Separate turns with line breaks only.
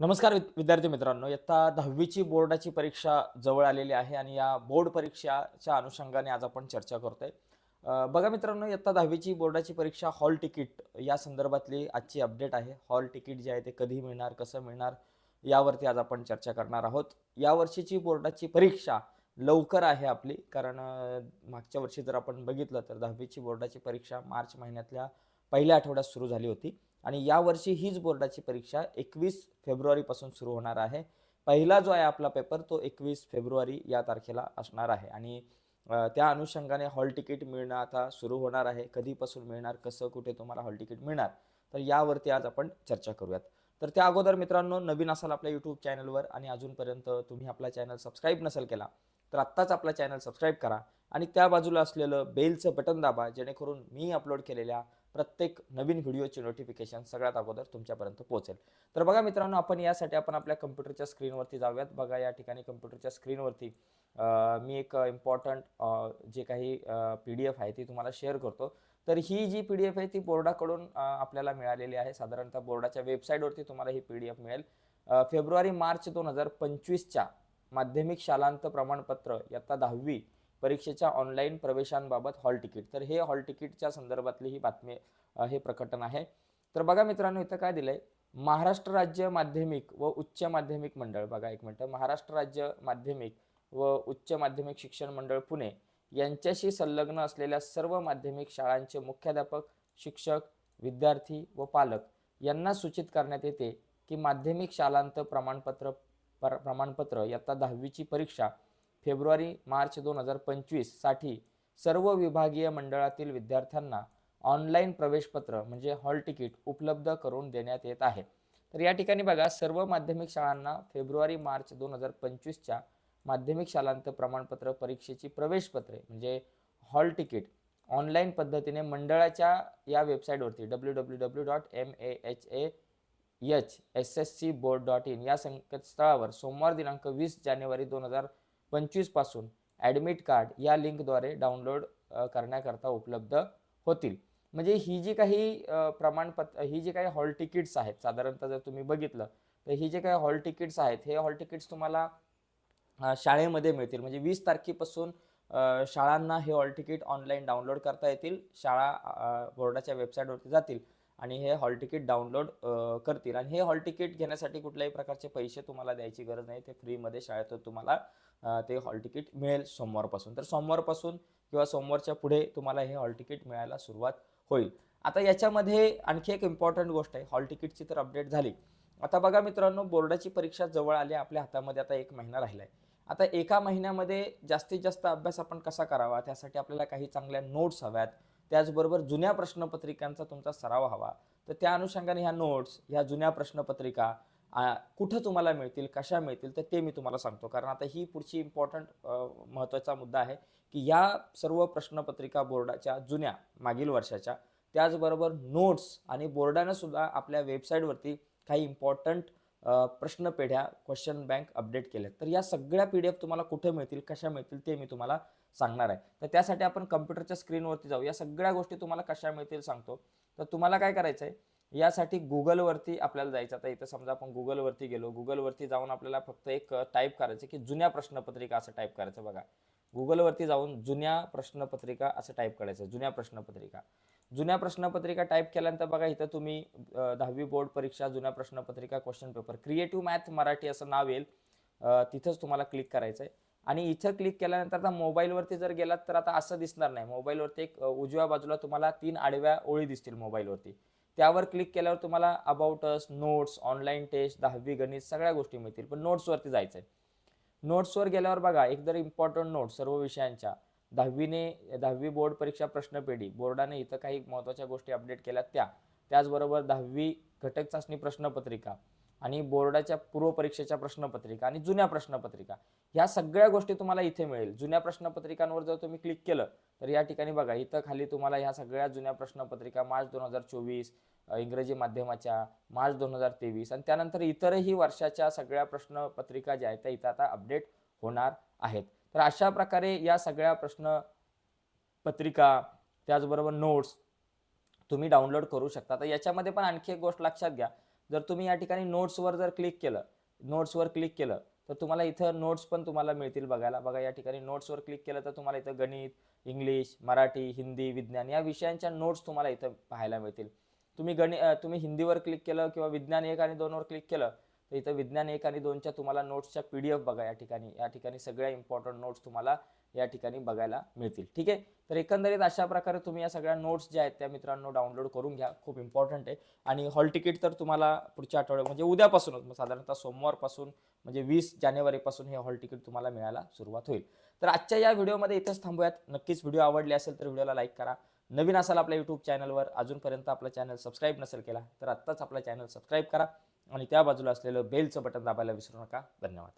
नमस्कार वि विद्यार्थी मित्रांनो इयत्ता दहावीची बोर्डाची परीक्षा जवळ आलेली आहे आणि या बोर्ड परीक्षाच्या अनुषंगाने आज आपण चर्चा करतोय. बघा मित्रांनो इयत्ता दहावीची बोर्डाची परीक्षा हॉल तिकीट या संदर्भातली आजची अपडेट आहे. हॉल तिकीट जे आहे ते कधी मिळणार कसं मिळणार यावरती आज आपण चर्चा करणार आहोत. यावर्षीची बोर्डाची परीक्षा लवकर आहे आपली कारण मागच्या वर्षी जर आपण बघितलं तर दहावीची बोर्डाची परीक्षा मार्च महिन्यातल्या पहिल्या आठवड्यात सुरू झाली होती. आणि यावर्षी हीच बोर्डाची परीक्षा एकवीस फेब्रुवारीपासून सुरू होणार आहे. पहिला जो आहे आपला पेपर तो एकवीस फेब्रुवारी या तारखेला असणार आहे. आणि त्या अनुषंगाने हॉल तिकीट मिळणं आता सुरू होणार आहे. कधीपासून मिळणार कसं कुठे तुम्हाला हॉल तिकीट मिळणार तर यावरती आज आपण चर्चा करूयात. तर त्या अगोदर मित्रांनो नवीन असाल आपल्या यूट्यूब चॅनलवर आणि अजूनपर्यंत तुम्ही आपला चॅनल सबस्क्राईब नसेल केला तर आत्ताच आपला चॅनल सबस्क्राईब करा. आणि त्या बाजूला असलेलं बेलचं बटन दाबा जेणेकरून मी अपलोड केलेल्या प्रत्येक नवीन व्हिडिओची नोटिफिकेशन सगळ्यात अगोदर तुमच्यापर्यंत पोहोचेल. तर बघा मित्रांनो आपण यासाठी आपण आपल्या कम्प्युटरच्या स्क्रीनवरती जाऊयात. बघा या ठिकाणी कम्प्युटरच्या स्क्रीनवरती मी एक इम्पॉर्टंट जे काही पी डी एफ आहे ती तुम्हाला शेअर करतो. तर ही जी पी डी एफ आहे ती बोर्डाकडून आपल्याला मिळालेली आहे. साधारणतः बोर्डाच्या वेबसाईटवरती तुम्हाला ही पी डी एफ मिळेल. फेब्रुवारी मार्च दोन हजार पंचवीसच्या माध्यमिक शालांत प्रमाणपत्र इयत्ता दहावी परीक्षेच्या ऑनलाईन प्रवेशांबाबत हॉल तिकीट तर हे हॉल तिकीटच्या संदर्भातली ही बातमी हे प्रकटन आहे. तर बघा मित्रांनो इथं काय दिलंय? महाराष्ट्र राज्य माध्यमिक व उच्च माध्यमिक मंडळ. बघा एक मिनटं. महाराष्ट्र राज्य माध्यमिक व उच्च माध्यमिक शिक्षण मंडळ पुणे यांच्याशी संलग्न असलेल्या सर्व माध्यमिक शाळांचे मुख्याध्यापक शिक्षक विद्यार्थी व पालक यांना सूचित करण्यात येते की माध्यमिक शालांत प्रमाणपत्र पर प्रमाणपत्र इयत्ता दहावीची परीक्षा फेब्रुवारी मार्च दोन हजार पंचवीससाठी सर्व विभागीय मंडळातील विद्यार्थ्यांना ऑनलाईन प्रवेशपत्र म्हणजे हॉल तिकीट उपलब्ध करून देण्यात येत आहे. तर या ठिकाणी बघा सर्व माध्यमिक शाळांना फेब्रुवारी मार्च दोन हजार पंचवीसच्या माध्यमिक शालांत प्रमाणपत्र परीक्षेची प्रवेशपत्रे म्हणजे हॉल तिकीट ऑनलाईन पद्धतीने मंडळाच्या या वेबसाईटवरती W W W dot M A H A H S S C board dot in या संकेतस्थळावर सोमवार दिनांक वीस जानेवारी दोन हजार पंचवीसपासून ॲडमिट कार्ड या लिंकद्वारे डाउनलोड करण्याकरता उपलब्ध होतील. म्हणजे ही जी काही प्रमाणपत्र ही जी काही हॉल तिकीट्स आहेत साधारणतः जर तुम्ही बघितलं तर ही जे काही हॉल तिकीट्स आहेत हे हॉल तिकीट्स तुम्हाला शाळेमध्ये मिळतील. म्हणजे वीस तारखेपासून शाळांना हे हॉल तिकीट ऑनलाईन डाउनलोड करता येतील. शाळा बोर्डाच्या वेबसाईटवरती जातील. आणि हे हॉल तिकीट डाउनलोड करतील. आणि हे हॉल तिकीट घेण्यासाठी कुठल्याही प्रकारचे पैसे तुम्हाला द्यायची गरज नाही. ते फ्रीमध्ये शाळेत तुम्हाला ते हॉल तिकीट मिळेल सोमवारपासून. तर सोमवारपासून किंवा सोमवारच्या पुढे तुम्हाला हे हॉल तिकीट मिळायला सुरुवात होईल. आता याच्यामध्ये आणखी एक इम्पॉर्टंट गोष्ट आहे. हॉल तिकीटची तर अपडेट झाली. आता बघा मित्रांनो बोर्डाची परीक्षा जवळ आली. आपल्या हातामध्ये आता एक महिना राहिला आहे आता एका महिन्यामध्ये जास्तीत जास्त अभ्यास आपण कसा करावा? त्यासाठी आपल्याला काही चांगल्या नोट्स हव्यात. त्याचबरोबर जुन्या प्रश्नपत्रिकांचा तुमचा सराव हवा. तर त्या अनुषंगाने ह्या नोट्स ह्या जुन्या प्रश्नपत्रिका कुठं तुम्हाला मिळतील कशा मिळतील तर ते मी तुम्हाला सांगतो. कारण आता ही पुढची इम्पॉर्टंट महत्त्वाचा मुद्दा आहे की या सर्व प्रश्नपत्रिका बोर्डाच्या जुन्या मागील वर्षाच्या त्याचबरोबर नोट्स आणि बोर्डानं सुद्धा आपल्या वेबसाईटवरती काही इम्पॉर्टंट प्रश्नपेढ्या क्वेश्चन बँक अपडेट केल्या तर या सगळ्या पी डी एफ तुम्हाला कुठे मिळतील कशा मिळतील ते मी तुम्हाला सांगणार आहे. तर त्यासाठी आपण कम्प्युटरच्या स्क्रीनवरती जाऊ. या सगळ्या गोष्टी तुम्हाला कशा मिळतील सांगतो. तर तुम्हाला काय करायचं आहे? यासाठी गुगलवरती आपल्याला जायचं आता इथं समजा आपण गुगलवरती गेलो. गुगलवरती जाऊन आपल्याला फक्त एक टाईप करायचं की जुन्या प्रश्नपत्रिका असं टाईप करायचं बघा. गुगलवरती जाऊन जुन्या प्रश्नपत्रिका असं टाईप करायचं जुन्या प्रश्नपत्रिका. जुन्या प्रश्नपत्रिका टाईप केल्यानंतर बघा इथं तुम्ही दहावी बोर्ड परीक्षा जुन्या प्रश्नपत्रिका question paper creative math Marathi असं नाव येईल. तिथंच तुम्हाला क्लिक करायचं आहे. आणि इथं क्लिक केल्यानंतर आता मोबाईलवरती जर गेलात तर आता असं दिसणार नाही. मोबाईलवरती एक उजव्या बाजूला तुम्हाला तीन आडव्या ओळी दिसतील मोबाईलवरती. त्यावर क्लिक केल्यावर तुम्हाला अबाउटस नोट्स ऑनलाईन टेस्ट दहावी गणित सगळ्या गोष्टी मिळतील. पण नोट्सवरती जायचं आहे नोट्सवर गेल्यावर बघा एकदर इम्पॉर्टंट नोट्स सर्व विषयांच्या दहावीने दहावी बोर्ड परीक्षा प्रश्नपेढी बोर्डाने इथं काही महत्त्वाच्या गोष्टी अपडेट केल्या त्या. त्याचबरोबर दहावी घटक चाचणी प्रश्नपत्रिका. आणि बोर्डाच्या पूर्व परीक्षेच्या प्रश्नपत्रिका आणि जुन्या प्रश्नपत्रिका. ह्या सगळ्या गोष्टी तुम्हाला इथे मिळेल. जुन्या प्रश्नपत्रिकांवर जर तुम्ही क्लिक केलं तर या ठिकाणी बघा इथं खाली तुम्हाला ह्या सगळ्या जुन्या प्रश्नपत्रिका मार्च दोन हजार चोवीस इंग्रजी माध्यमाच्या मार्च दोन हजार तेवीस आणि त्यानंतर इतरही वर्षाच्या सगळ्या प्रश्नपत्रिका ज्या आहेत त्या इथं आता अपडेट होणार आहेत. तर अशा प्रकारे या सगळ्या प्रश्न पत्रिका त्याचबरोबर नोट्स तुम्ही डाउनलोड करू शकता. तर याच्यामध्ये पण आणखी एक गोष्ट लक्षात घ्या. जर तुम्ही या ठिकाणी नोट्सवर जर क्लिक केलं नोट्सवर क्लिक केलं तर तुम्हाला इथं नोट्स पण तुम्हाला मिळतील बघायला. बघा या ठिकाणी नोट्सवर क्लिक केलं तर तुम्हाला इथं गणित इंग्लिश मराठी हिंदी विज्ञान या विषयांच्या नोट्स तुम्हाला इथं पाहायला मिळतील. तुम्ही गणि तुम्ही हिंदीवर क्लिक केलं किंवा विज्ञान एक आणि दोनवर क्लिक केलं तर इथं विज्ञान एक आणि दोनच्या तुम्हाला नोट्सच्या पी डी एफ बघा या ठिकाणी. या ठिकाणी सगळ्या इम्पॉर्टंट नोट्स तुम्हाला या ठिकाणी बघायला मिळतील. ठीक आहे? तर एकंदरीत अशा प्रकारे तुम्ही या सगळ्या नोट्स ज्या आहेत त्या मित्रांनो डाउनलोड करून घ्या. खूप इम्पॉर्टंट आहे. आणि हॉल तिकीट तर तुम्हाला पुढच्या आठवड्यात म्हणजे उद्यापासूनच मग साधारणतः सोमवारपासून म्हणजे वीस जानेवारीपासून हे हॉल तिकीट तुम्हाला मिळायला सुरुवात होईल. तर आजच्या या व्हिडिओमध्ये इथंच थांबूयात. नक्कीच व्हिडिओ आवडले असेल तर व्हिडिओला लाईक करा. नवीन असाल आपल्या यूट्यूब चॅनलवर अजूनपर्यंत आपलं चॅनल सबस्क्राईब नसेल केला तर आत्ताच आपला चॅनल सबस्क्राईब करा. आणि त्या बाजूला असलेलं बेलचं बटन दाबायला विसरू नका. धन्यवाद.